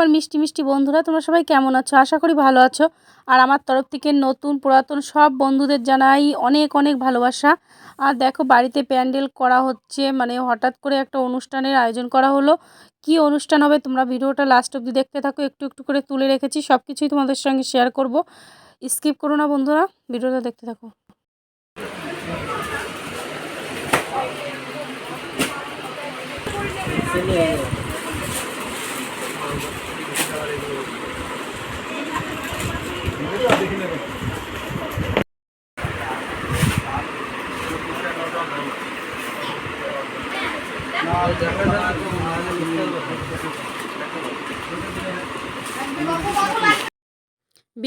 আমার মিষ্টি মিষ্টি বন্ধুরা, তোমরা সবাই কেমন আছো? আশা করি ভালো আছো। আর আমার তরফ থেকে নতুন, পুরাতন সব বন্ধুদের জানাই অনেক অনেক ভালোবাসা। আর দেখো, বাড়িতে প্যান্ডেল করা হচ্ছে। মানে হঠাৎ করে একটা অনুষ্ঠানের আয়োজন করা হলো। কি অনুষ্ঠান হবে তোমরা ভিডিওটা লাস্ট অব্দি দেখতে থাকো। একটু একটু করে তুলে রেখেছি। সব কিছুই তোমাদের সঙ্গে শেয়ার করব। স্কিপ করো না বন্ধুরা, ভিডিওটা দেখতে থাকো।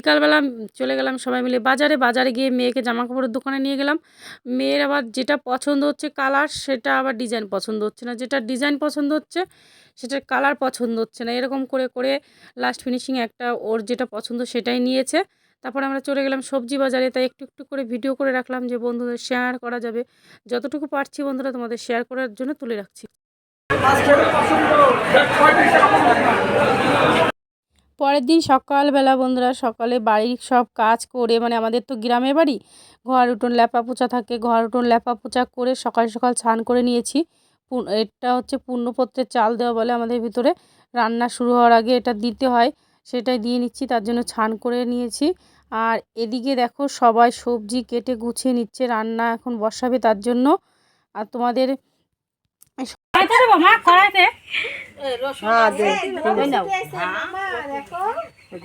বিকালবেলা চলে গেলাম সবাই মিলে বাজারে। বাজারে গিয়ে মেয়েকে জামা কাপড়ের দোকানে নিয়ে গেলাম। মেয়ের আবার যেটা পছন্দ হচ্ছে কালার, সেটা আবার ডিজাইন পছন্দ হচ্ছে না। যেটা ডিজাইন পছন্দ হচ্ছে সেটার কালার পছন্দ হচ্ছে না। এরকম করে করে লাস্ট ফিনিশিং একটা ওর যেটা পছন্দ সেটাই নিয়েছে। তারপরে আমরা চলে গেলাম সবজি বাজারে। তাই একটু একটু করে ভিডিও করে রাখলাম যে বন্ধুদের শেয়ার করা যাবে। যতটুকু পারছি বন্ধুরা তোমাদের শেয়ার করার জন্য তুলে রাখছি। পরের দিন সকালবেলা বন্ধুরা সকালে বাড়ির সব কাজ করে মানে আমাদের তো গ্রামে বাড়ি, ঘর উঠোন ল্যাপা পোচা থাকে। ঘর উঠোন ল্যাপা পোচা করে সকাল সকাল স্নান করে নিয়েছি। এটা হচ্ছে পূর্ণপত্রের চাল দেওয়া বলে আমাদের ভিতরে। রান্না শুরু হওয়ার আগে এটা দিতে হয়, সেটাই দিয়ে নিচ্ছি, তার জন্য ছান করে নিয়েছি। আর এদিকে দেখো সবাই সবজি কেটে গুছিয়ে নিচ্ছে, রান্না এখন বসাবে তার জন্য। আর তোমাদের কড়াইতে দেবো মা কড়াইতে হ্যাঁ দে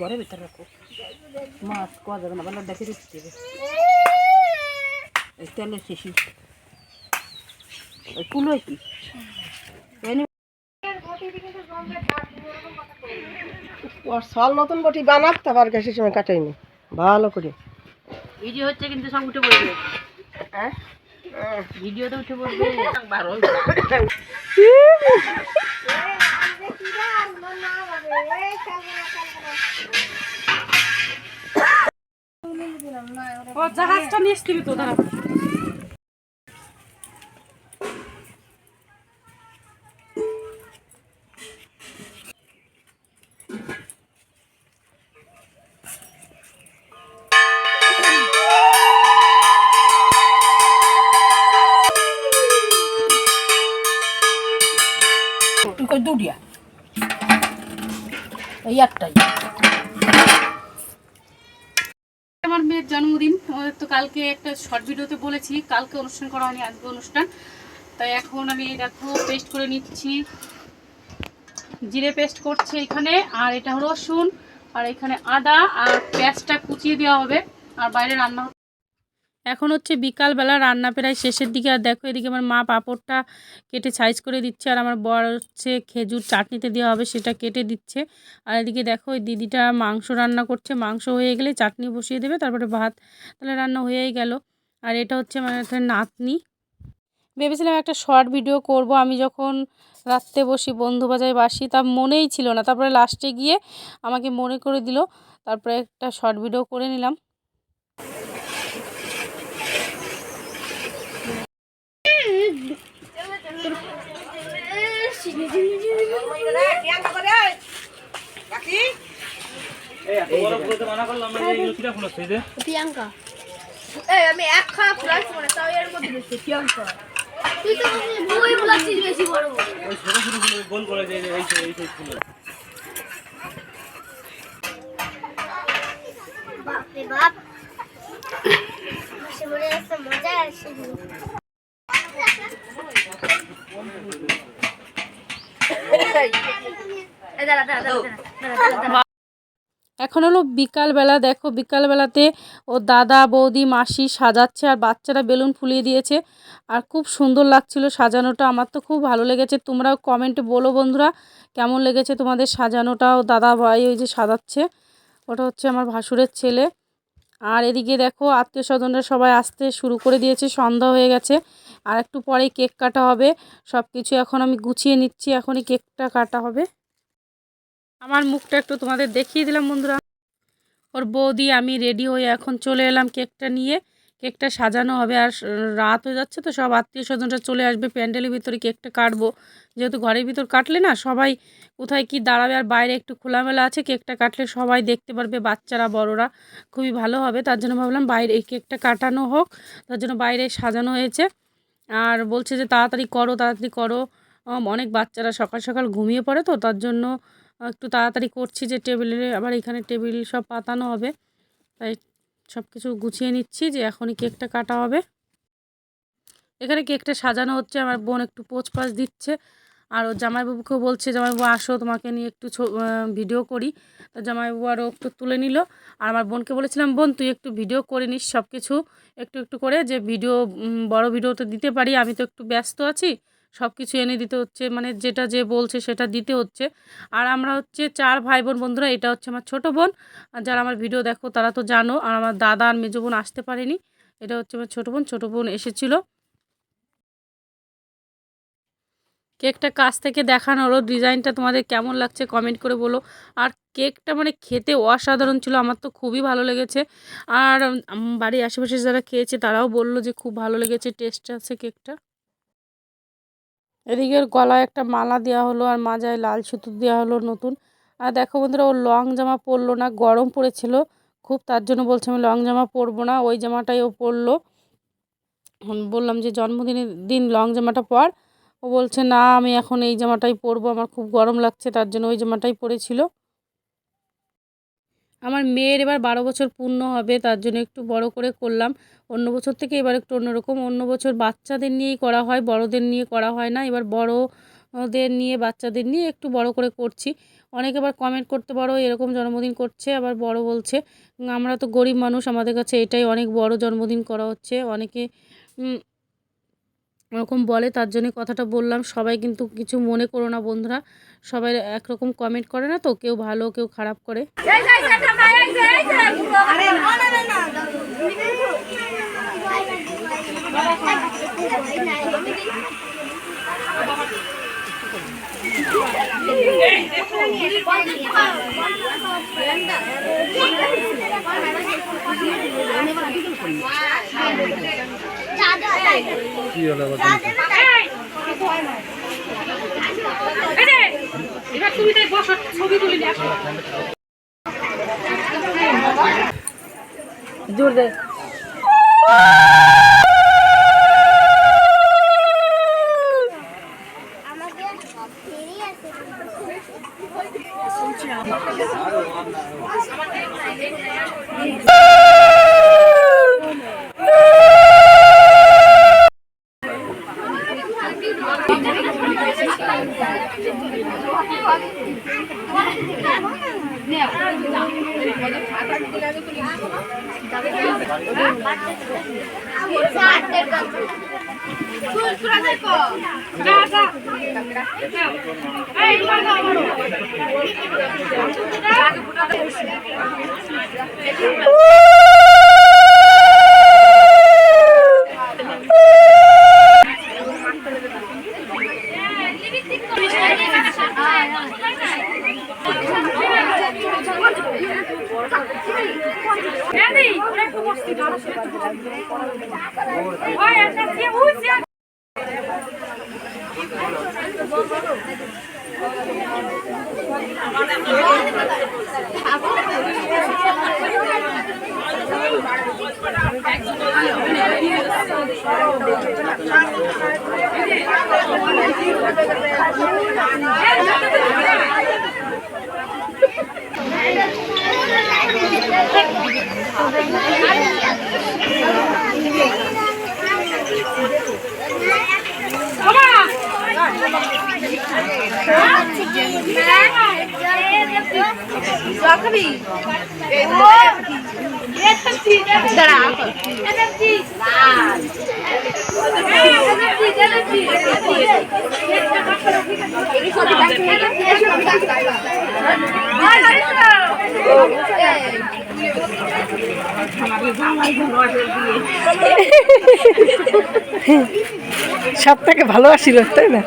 ঘরের ভিতরে রাখো। মাছ কোয়া যাবে না ভালো দেখে দিচ্ছি এই তেলের কুলো কি? সল নতুন বটি বানাত তারপর গ্যাসের সময় কাটাইনি। ভালো করে। ভিডিও হচ্ছে কিন্তু সব উঠে পড়বে হ্যাঁ? ভিডিওতে উঠে বলবে ও জাহাজটা নিয়ে এসছিলি তো দাঁড়া। দুটিয়া এই একটাই। আমার মেয়ের জন্মদিন তো কালকে একটা শর্ট ভিডিওতে বলেছি, কালকে অনুষ্ঠান করা হয়নি, আজকে অনুষ্ঠান। তাই এখন আমি দেখো পেস্ট করে নিচ্ছি। জিরে পেস্ট করছে এখানে, আর এটা রসুন, আর এখানে আদা, আর পেঁয়াজটা কুচিয়ে দেওয়া হবে। আর বাইরে রান্না। এখন হচ্ছে বিকালবেলা রান্না প্রায় শেষের দিকে, আর দেখো এদিকে আমার মা পাঁপড়টা কেটে সাইজ করে দিচ্ছে, আর আমার বর হচ্ছে খেজুর চাটনিতে দেওয়া হবে সেটা কেটে দিচ্ছে। আর এদিকে দেখো ওই দিদিটা মাংস রান্না করছে, মাংস হয়ে গেলে চাটনি বসিয়ে দেবে, তারপরে ভাত তাহলে রান্না হয়েই গেল। আর এটা হচ্ছে আমার একটা নাতনি। ভেবেছিলাম একটা শর্ট ভিডিও করব, আমি যখন রাত্রে বসি, বন্ধু বাজায় বাসি, তা মনেই ছিল না। তারপরে লাস্টে গিয়ে আমাকে মনে করে দিল, তারপরে একটা শর্ট ভিডিও করে নিলাম। প্রিয়াঙ্কা। এই আমি এক খারাপ ফুলাচ্ছি মানে তাও এর মধ্যে দেখছি প্রিয়াঙ্কা। তুই তো বই ফুলাচ্ছিস বেশি বড় বড়। বাপরে বাপ। বসে বসে একটা মজা আসে। দাঁড়া দাঁড়া দাঁড়া দাঁড়া দাঁড়া। এখন হলো বিকালবেলা, দেখো বিকালবেলাতে ও দাদা, বৌদি, মাসি সাজাচ্ছে আর বাচ্চারা বেলুন ফুলিয়ে দিয়েছে আর খুব সুন্দর লাগছিল সাজানোটা। আমার তো খুব ভালো লেগেছে। তোমরাও কমেন্টে বলো বন্ধুরা, কেমন লেগেছে তোমাদের সাজানোটা? ও দাদা ভাই ওই যে সাজাচ্ছে, ওটা হচ্ছে আমার ভাসুরের ছেলে। আর এদিকে দেখো আত্মীয় স্বজনরা সবাই আসতে শুরু করে দিয়েছে, সন্ধ্যা হয়ে গেছে আর একটু পরেই কেক কাটা হবে। সব কিছু এখন আমি গুছিয়ে নিচ্ছি, এখনই কেকটা কাটা হবে। আমার মুখটা একটু তোমাদের দেখিয়ে দিলাম, বন্ধুরা। ওর বৌদি, আমি রেডি হয়ে এখন চলে এলাম কেকটা নিয়ে। কেকটা সাজানো হবে আর রাত হয়ে যাচ্ছে তো সব আত্মীয় স্বজনরা চলে আসবে। প্যান্ডেলের ভিতরে কেকটা কাটবো। যেহেতু ঘরের ভিতর কাটলে না সবাই কোথায় কি দাঁড়াবে আর বাইরে একটু খোলামেলা আছে, কেকটা কাটলে সবাই দেখতে পারবে বাচ্চারা, বড়রা। খুবই ভালো হবে। তার জন্য ভাবলাম বাইরে এই কেকটা কাটানো হোক। তার জন্য বাইরে সাজানো হয়েছে। আর বলছে যে তাড়াতাড়ি করো তাড়াতাড়ি করো। অনেক বাচ্চারা সকাল সকাল ঘুমিয়ে পড়ে তো, তার জন্য একটু তাড়াতাড়ি করছি যে টেবিলে, আবার এখানে টেবিল সব পাতানো হবে। তাই সব কিছু গুছিয়ে নিচ্ছি যে এখনই কেকটা কাটা হবে। এখানে কেকটা সাজানো হচ্ছে, আমার বোন একটু পোচ পাচ দিচ্ছে। আর ও জামাইবাবুকেও বলছে, জামাইবাবু, আসো, তোমাকে নিয়ে একটু ভিডিও করি। তো জামাইবাবু আরও একটু তুলে নিল। আর আমার বোনকে বলেছিলাম, বোন, তুই একটু ভিডিও করে নিস সব কিছু একটু একটু করে যে ভিডিও বড় ভিডিও তো দিতে পারি, আমি তো একটু ব্যস্ত আছি। সব কিছু এনে দিতে হচ্ছে মানে যেটা যে বলছে সেটা দিতে হচ্ছে। আর আমরা হচ্ছে চার ভাই বোন বন্ধুরা, এটা হচ্ছে আমার ছোটো বোন। আর যারা আমার ভিডিও দেখো তারা তো জানো, আর আমার দাদা আর মেজো বোন আসতে পারেনি। এটা হচ্ছে আমার ছোটো বোন ছোটো বোন এসেছিল। কেকটা কাছ থেকে দেখানো হলো ডিজাইনটা তোমাদের কেমন লাগছে কমেন্ট করে বলো। আর কেকটা মানে খেতে অসাধারণ ছিল, আমার তো খুবই ভালো লেগেছে। আর বাড়ির আশেপাশে যারা খেয়েছে তারাও বলল যে খুব ভালো লেগেছে, টেস্ট আছে কেকটা এদিকে গলায় একটা মালা দেওয়া হলো আর মাজায় লাল সুতো দেওয়া হলো নতুন। আর দেখো বন্ধুরা ও লং জামা পরলো না, গরম পড়েছিল। খুব তার জন্য বলছে আমি লং জামা পরবো না, ওই জামাটাই ও পরলো। বললাম যে জন্মদিনের দিন লং জামাটা পর। ও বলছে, না, আমি এখন এই জামাটাই পরবো, আমার খুব গরম লাগছে, তার জন্য ওই জামাটাই পরেছিল। আমার মেয়ের এবার বারো বছর পূর্ণ হবে, তার জন্য একটু বড় করে করলাম। অন্য বছর থেকে এবার একটু অন্যরকম। অন্য বছর বাচ্চাদের নিয়েই করা হয়, বড়দের নিয়ে করা হয় না। এবার বড়দের নিয়ে, বাচ্চাদের নিয়ে একটু বড় করে করছি। অনেকে আবার কমেন্ট করতে পারো, এরকম জন্মদিন করছে, আবার বড় বলছে। আমরা তো গরিব মানুষ, আমাদের কাছে এটাই অনেক বড় জন্মদিন করা হচ্ছে। অনেকে ওরকম বলে, তার জন্য কথাটা বললাম। সবাই কিন্তু কিছু মনে করো না বন্ধুরা। সবাই একরকম কমেন্ট করে না তো? কেউ ভালো, কেউ খারাপ করে। এবার তুমি তাই বসো ছবি জোর দে সব থেকে ভালোবাসিল তাই না?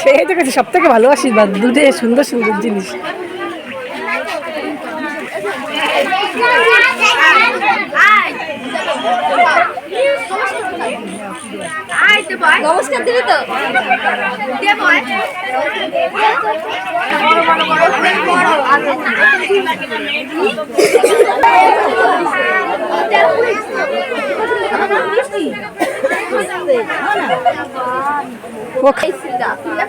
সেই তো কাছে সব থেকে ভালো বা দুটো সুন্দর সুন্দর জিনিস। নমস্কার দিবি তো। ও এটা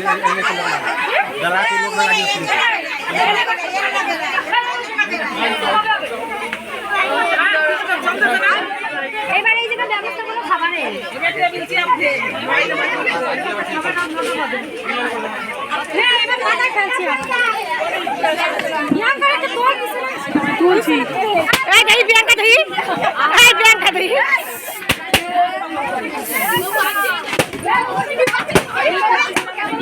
পেয়ে গেছি আগে তো আসি এবার এই জায়গায় ব্যবস্থা করো খাবারের তুলছি এই দেখি বিয়াঙ্কা দেখি এই বিয়াঙ্কা দেখি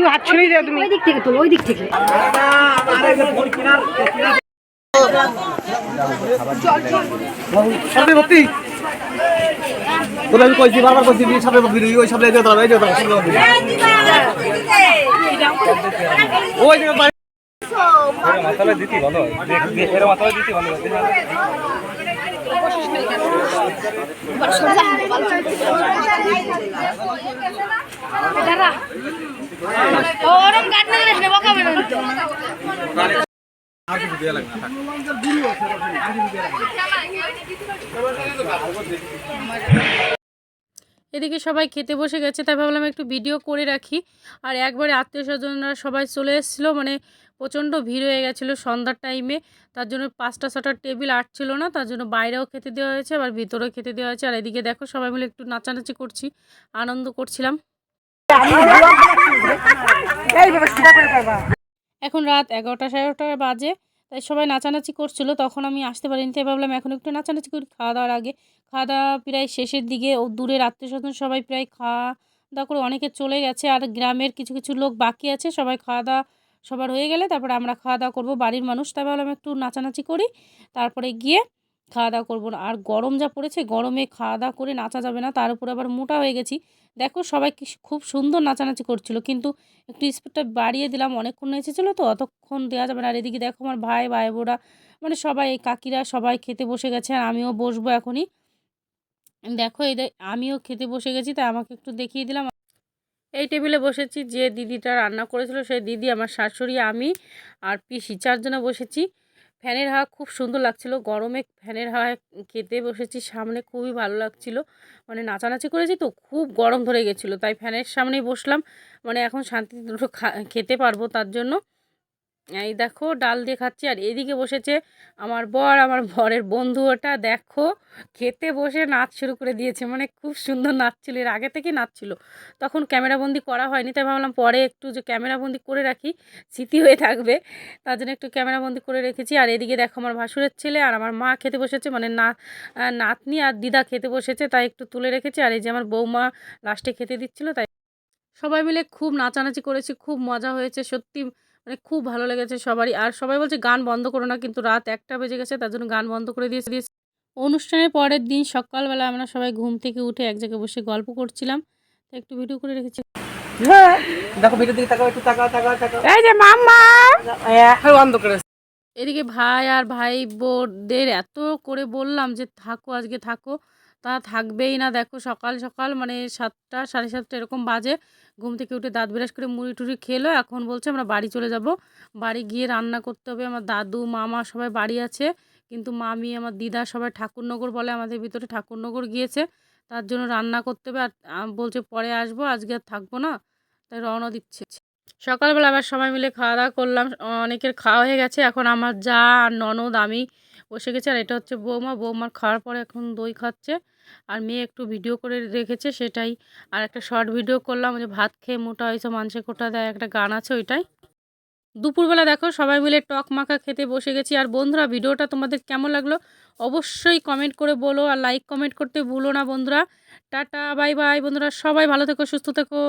পিউ হাত ছুঁয়ে দাও তুমি। ওই দিক থেকে তোলো ওই দিক থেকে। সামনে ভর্তি। তোরা আমি কইছি বারবার কইছি তুই সামনে ভর্তি ওই সামনে যে ওই মাথায় দিতি ভালো এর মাথায় দিতি ভালো এদিকে সবাই খেতে বসে গেছে, তাই ভাবলাম একটু ভিডিও করে রাখি। আর একবারে আত্মীয় স্বজনরা সবাই চলে এসেছিল মানে প্রচণ্ড ভিড় হয়ে গেছিল সন্ধ্যার টাইমে তার জন্য পাঁচটা ছটার টেবিল আটছিল না, তার জন্য বাইরেও খেতে দেওয়া হয়েছে, আবার ভিতরেও খেতে দেওয়া হয়েছে। আর এদিকে দেখো সবাই মিলে একটু নাচানাচি করছি, আনন্দ করছিলাম। এখন রাত এগারোটা সাড়ে এগারোটা বাজে, তাই সবাই নাচানাচি করছিল। তখন আমি আসতে পারিনি, তাই ভাবলাম এখন একটু নাচানাচি করি, খাওয়া দাওয়ার আগে। খাওয়া দাওয়া প্রায় শেষের দিকে, ও দূরের আত্মীয় স্বজন সবাই প্রায় খাওয়া দাওয়া করে অনেকে চলে গেছে, আর গ্রামের কিছু কিছু লোক বাকি আছে, সবাই খাওয়া দাওয়া সবার হয়ে গেলে, তারপরে আমরা খাওয়া দাওয়া করব, বাড়ির মানুষ, তাই ভাবলাম একটু নাচানাচি করি। তারপরে গিয়ে খাওয়া দাওয়া করব না। আর গরম যা পড়েছে, গরমে খাওয়া দাওয়া করে নাচা যাবে না, তার উপর আবার মোটা হয়ে গেছি। দেখো সবাই খুব সুন্দর নাচানাচি করছিল, কিন্তু একটু স্পিডটা বাড়িয়ে দিলাম, অনেকক্ষণ নেচেছিলো তো, অতক্ষণ দেওয়া যাবে না। আর এদিকে দেখো আমার ভাই ভাই বোরা মানে সবাই, কাকিরা সবাই খেতে বসে গেছে, আর আমিও বসবো এখনই। দেখো এই আমিও খেতে বসে গেছি, তাই আমাকে একটু দেখিয়ে দিলাম। এই টেবিলে বসেছি, যে দিদিটা রান্না করেছিল, সেই দিদি, আমার শাশুড়ি, আমি আর পিসি, চারজনে বসেছি। ফ্যানের হাওয়া খুব সুন্দর লাগছিল। গরমে ফ্যানের হাওয়ায় খেতে বসেছি, সামনে খুবই ভালো লাগছিল। মানে নাচানাচি করেছি তো, খুব গরম ধরে গেছিল। তাই ফ্যানের সামনেই বসলাম। মানে এখন শান্তি দুটো খেতে পারব তার জন্য। এই দেখো ডাল দিয়ে খাচ্ছি আর এদিকে বসেছে আমার বর, আমার বরের বন্ধু ওটা দেখো খেতে বসে নাচ শুরু করে দিয়েছে। মানে খুব সুন্দর নাচছিল, এর আগে থেকে নাচছিল। তখন ক্যামেরাবন্দি করা হয়নি, তাই ভাবলাম পরে একটু যে ক্যামেরাবন্দি করে রাখি, স্মৃতি হয়ে থাকবে। তার জন্য একটু ক্যামেরাবন্দি করে রেখেছি। আর এদিকে দেখো আমার ভাসুরের ছেলে আর আমার মা খেতে বসেছে মানে না নাতনি আর দিদা খেতে বসেছে, তাই একটু তুলে রেখেছি। আর এই যে আমার বৌমা লাস্টে খেতে দিচ্ছিল, তাই সবাই মিলে খুব নাচানাচি করেছি, খুব মজা হয়েছে সত্যি। মানে খুব ভালো লেগেছে সবারই। আর সবাই বলছে গান বন্ধ করো না কিন্তু রাত একটা বেজে গেছে তার জন্য গান বন্ধ করে দিয়েছে। দিয়েছে অনুষ্ঠানের পরের দিন সকালবেলা আমরা সবাই ঘুম থেকে উঠে এক জায়গায় বসে গল্প করছিলাম। তো একটু ভিডিও করে রেখেছি। হ্যাঁ দেখো ভিডিও দিকে তাকাও একটু তাকাও তাকাও তাকাও। এই যে মাম্মা! বন্ধ করে এদিকে ভাই আর ভাই বোনদের এত করে বললাম যে থাকো আজকে থাকো। তা থাকবেই না। দেখো সকাল সকাল মানে সাতটা, সাড়ে সাতটা এরকম বাজে। ঘুম থেকে উঠে দাঁত বিরাজ করে মুড়ি টুড়ি খেলো। এখন বলছে আমরা বাড়ি চলে যাব। বাড়ি গিয়ে রান্না করতে হবে। আমার দাদু, মামা সবাই বাড়ি আছে। কিন্তু মামি, আমার দিদা সবাই ঠাকুরনগর বলে আমাদের ভিতরে ঠাকুরনগর গিয়েছে। তার জন্য রান্না করতে হবে। আর বলছে পরে আসব। আজকে আর থাকব না। তাই রওনা দিচ্ছে। সকালবেলা আবার সবাই মিলে খাওয়া দাওয়া করলাম। অনেকের খাওয়া হয়ে গেছে। এখন আমার যা আর ননদ, আমি বসে গেছে। আর এটা হচ্ছে বৌমা। বৌমার খাওয়ার পরে এখন দই খাচ্ছে। আর মেয়ে একটু ভিডিও করে রেখেছে সেটাই। আর একটা শর্ট ভিডিও করলাম যে ভাত খেয়ে মোটা হয়েছে, মাংসে কোটা দেয়, একটা গান আছে ওইটাই। দুপুরবেলা দেখো, সবাই মিলে টক মাখা খেতে বসে গেছি। আর বন্ধুরা, ভিডিওটা তোমাদের কেমন লাগল অবশ্যই কমেন্ট করে বলো আর লাইক কমেন্ট করতে ভুলো না বন্ধুরা। টাটা বাই বাই বন্ধুরা, সবাই ভালো থেকো, সুস্থ থেকো।